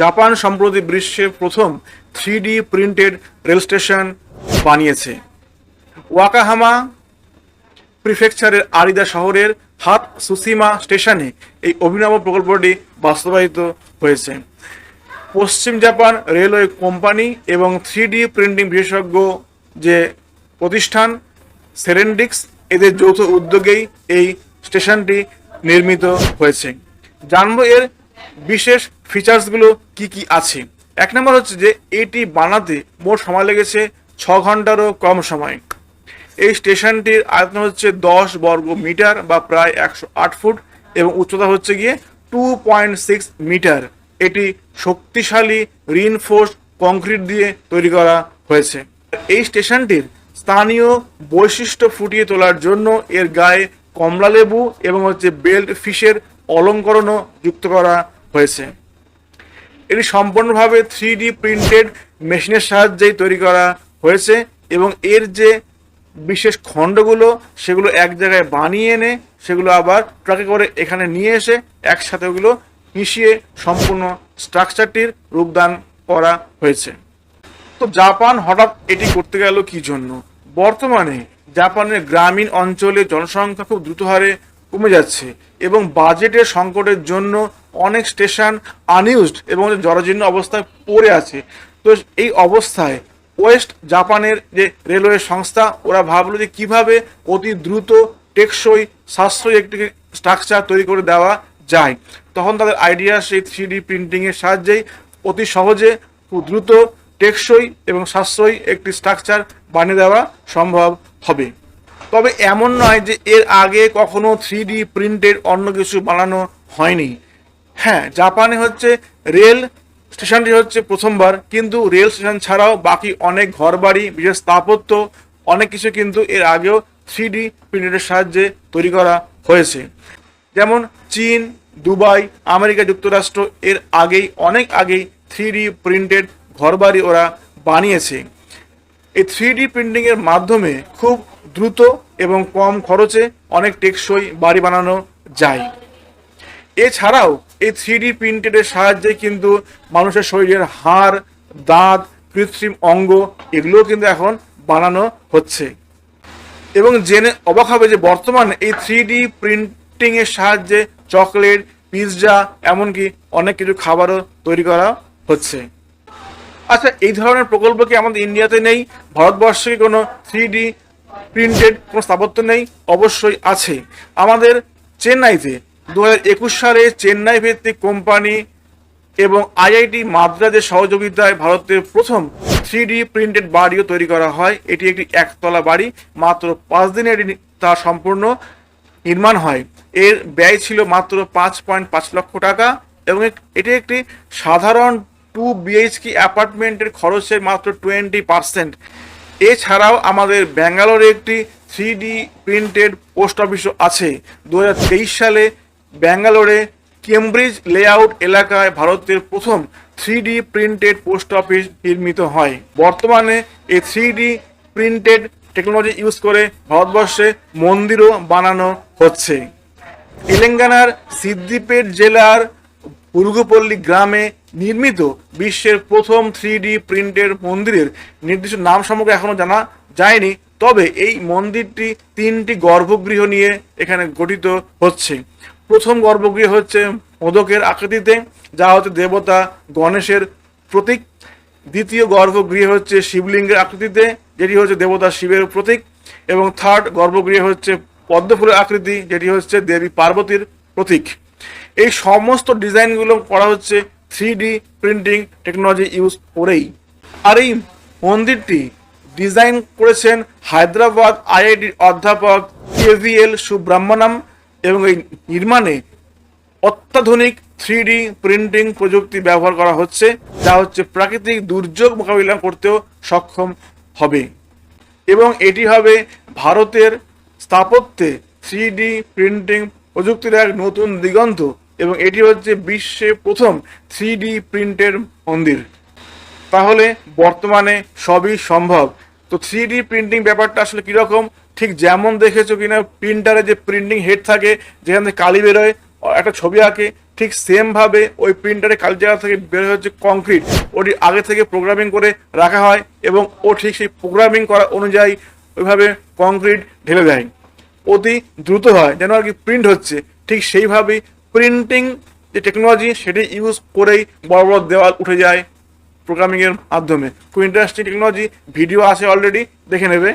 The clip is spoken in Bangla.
জাপান সম্প্রতি বিশ্বের প্রথম three D printed rail station বানিয়েছে। ওয়াকাহামা প্রিফেকচারের আরিদা শহরের হাত সুসিমা স্টেশনে এই অভিনব প্রকল্পটি বাস্তবায়িত হয়েছে। পশ্চিম জাপান রেলওয়ে কোম্পানি এবং থ্রি ডি প্রিন্টিং বিশেষজ্ঞ যে প্রতিষ্ঠান সেরেন্ডিক্স, এদের যৌথ উদ্যোগেই এই স্টেশনটি নির্মিত হয়েছে। জানব এর বিশেষ ফিচার্সগুলো কি কি আছে? এক নম্বর হচ্ছে যে এটি বানাতে মোট সময় লেগেছে ছ ঘন্টারও কম সময়। এই স্টেশনটির আয়তন হচ্ছে দশ বর্গ মিটার বা প্রায় একশো আট ফুট এবং উচ্চতা হচ্ছে গিয়ে টু পয়েন্ট সিক্স মিটার। এটি শক্তিশালী রিনফোর্স কংক্রিট দিয়ে তৈরি করা হয়েছে। এই স্টেশনটির স্থানীয় বৈশিষ্ট্য ফুটিয়ে তোলার জন্য এর গায়ে কমলা লেবু এবং হচ্ছে বেল্ট ফিশের অলঙ্করণও যুক্ত করা হয়েছে। এটি সম্পূর্ণভাবে থ্রি ডি প্রিন্টেড মেশিনের সাহায্যেই তৈরি করা হয়েছে এবং এর যে বিশেষ খণ্ডগুলো, সেগুলো এক জায়গায় বানিয়ে এনে সেগুলো আবার ট্রাকে করে এখানে নিয়ে এসে একসাথে ওগুলো মিশিয়ে সম্পূর্ণ স্ট্রাকচারটির রূপদান করা হয়েছে। তো জাপান হঠাৎ এটি করতে গেল কি জন্য? বর্তমানে জাপানের গ্রামীণ অঞ্চলে জনসংখ্যা খুব দ্রুত হারে কমে যাচ্ছে এবং বাজেটের সংকটের জন্য অনেক স্টেশন আনইউজড এবং জরাজীর্ণ অবস্থায় পড়ে আছে। তো এই অবস্থায় ওয়েস্ট জাপানের যে রেলওয়ে সংস্থা, ওরা ভাবলো যে কীভাবে অতি দ্রুত টেকসই, সাশ্রয়ী একটি স্ট্রাকচার তৈরি করে দেওয়া যায়। তখন তাদের আইডিয়া সেই থ্রি ডি প্রিন্টিংয়ের সাহায্যেই অতি সহজে খুব দ্রুত টেকসই এবং সাশ্রয়ী একটি স্ট্রাকচার বানিয়ে দেওয়া সম্ভব হবে। তবে এমন নয় যে এর আগে কখনো থ্রি ডি প্রিন্টেড অন্য কিছু বানানো হয়নি। হ্যাঁ জাপানে হচ্ছে রেল স্টেশনটি হচ্ছে প্রথমবার, কিন্তু রেল স্টেশন ছাড়াও বাকি অনেক ঘরবাড়ি, বিশেষ স্থাপত্য, অনেক কিছু কিন্তু এর আগেও থ্রি ডি প্রিন্টের সাহায্যে তৈরি করা হয়েছে। যেমন চীন, দুবাই, আমেরিকা যুক্তরাষ্ট্র, এর আগেই, অনেক আগেই থ্রি ডি প্রিন্টেড ঘরবাড়ি ওরা বানিয়েছে। এই থ্রি ডি প্রিন্টিংয়ের মাধ্যমে খুব দ্রুত এবং কম খরচে অনেক টেকসই বাড়ি বানানো যায়। এছাড়াও এই থ্রি ডি প্রিন্টেডের সাহায্যে কিন্তু মানুষের শরীরের হাড়, দাঁত, কৃত্রিম অঙ্গ এগুলোও কিন্তু এখন বানানো হচ্ছে। এবং জেনে অবাক হবে যে বর্তমানে এই থ্রি ডি প্রিন্টিংয়ের সাহায্যে চকলেট, পিৎজা, এমনকি অনেক কিছু খাবারও তৈরি করা হচ্ছে। আচ্ছা এই ধরনের প্রকল্প কি আমাদের ইন্ডিয়াতে নেই? ভারতবর্ষে কোনো থ্রি ডি প্রিন্টেড কোনো স্থাপত্য নেই, অবশ্যই আছে আমাদের চেন্নাইতে দু একুশ সালে চেন্নাই ভিত্তিক কোম্পানি এবং আইআইটি মাদ্রাজের সহযোগিতায় ভারতের প্রথম থ্রি ডি প্রিন্টেড বাড়িও তৈরি করা হয়। এটি একটি একতলা বাড়ি, মাত্র পাঁচ দিনে এটি তার সম্পূর্ণ নির্মাণ হয়। এর ব্যয় ছিল মাত্র পাঁচ পয়েন্ট পাঁচ লক্ষ টাকা এবং এটি একটি সাধারণ টু বিএইচকে অ্যাপার্টমেন্টের খরচের মাত্র টোয়েন্টি পার্সেন্ট এছাড়াও আমাদের ব্যাঙ্গালোরে একটি থ্রি ডি প্রিন্টেড পোস্ট অফিসও আছে। দু হাজার তেইশ সালে ব্যাঙ্গালোরে কেমব্রিজ লেআউট এলাকায় ভারতের প্রথম three D printed post office নির্মিত হয়। বর্তমানে এই three D printed technology use করে ভারতবর্ষে মন্দিরও বানানো হচ্ছে। তেলেঙ্গানার সিদ্দিপেট জেলার উরুগুপল্লী গ্রামে নির্মিত বিশ্বের প্রথম থ্রি ডি প্রিন্টের মন্দিরের নির্দিষ্ট নাম সম্পর্কে এখনও জানা যায়নি, তবে এই মন্দিরটি তিনটি গর্ভগৃহ নিয়ে এখানে গঠিত হচ্ছে। প্রথম গর্ভগৃহ হচ্ছে মোদকের আকৃতিতে, যা হচ্ছে দেবতা গণেশের প্রতীক। দ্বিতীয় গর্ভগৃহ হচ্ছে শিবলিঙ্গের আকৃতিতে, যেটি হচ্ছে দেবতা শিবের প্রতীক। এবং থার্ড গর্ভগৃহ হচ্ছে পদ্মফুলের আকৃতি, যেটি হচ্ছে দেবী পার্বতীর প্রতীক। এই সমস্ত ডিজাইনগুলো করা হচ্ছে three D printing technology use করেই। আর এই মন্দিরটি ডিজাইন করেছেন হায়দ্রাবাদ আইআইটির অধ্যাপক কেভিএল সুব্রাহ্মণম এবং এই নির্মাণে অত্যাধুনিক থ্রি ডি প্রিন্টিং প্রযুক্তি ব্যবহার করা হচ্ছে, যা হচ্ছে প্রাকৃতিক দুর্যোগ মোকাবিলা করতেও সক্ষম হবে। এবং এটি হবে ভারতের স্থাপত্যে থ্রি ডি প্রিন্টিং প্রযুক্তির এক নতুন দিগন্ত। এবং এটি হচ্ছে বিশ্বে প্রথম থ্রি ডি প্রিন্টের মন্দির। তাহলে বর্তমানে সবই সম্ভব। তো থ্রি ডি প্রিন্টিং ব্যাপারটা আসলে কীরকম? ঠিক যেমন দেখেছ কিনা, প্রিন্টারে যে প্রিন্টিং হেড থাকে, যেখান থেকে কালি বেরোয়, একটা ছবি আঁকে, ঠিক সেমভাবে ওই প্রিন্টারে কাল জায়গা থেকে বের হচ্ছে কংক্রিট। ওটি আগে থেকে প্রোগ্রামিং করে রাখা হয় এবং ও ঠিক সেই প্রোগ্রামিং করা অনুযায়ী ওইভাবে কংক্রিট ঢেলে দেয়। অতি দ্রুত হয়, যেন আর কি প্রিন্ট হচ্ছে। ঠিক সেইভাবেই প্রিন্টিং যে টেকনোলজি সেটি ইউজ করেই বড় বড় দেওয়াল উঠে যায় প্রোগ্রামিংয়ের মাধ্যমে। খুব ইন্টারেস্টিং টেকনোলজি ভিডিও আছে অলরেডি দেখে নেবে।